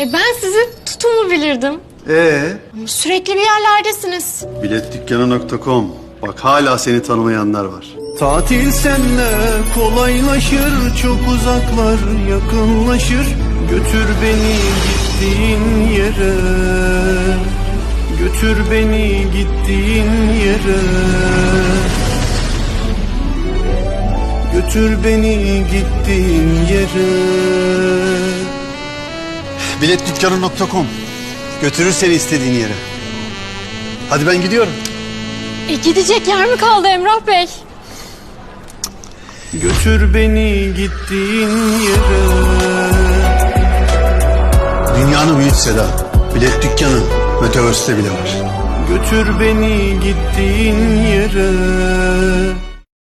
E ben sizi tutumu bilirdim. Ee, Sürekli bir yerlerdesiniz. biletdükkanı.com. Bak hala seni tanımayanlar var. Tatil senle kolaylaşır Çok uzaklar yakınlaşır Götür beni gittiğin yere Götür beni gittiğin yere Götür beni gittiğin yere Biletdükkanı.com. Götürür seni istediğin yere. Hadi ben gidiyorum. E gidecek yer mi kaldı Emrah Bey? Götür beni gittiğin yere Dünyanın büyük Seda. Bilet dükkanı Metaverse'te bile var. Götür beni gittiğin yere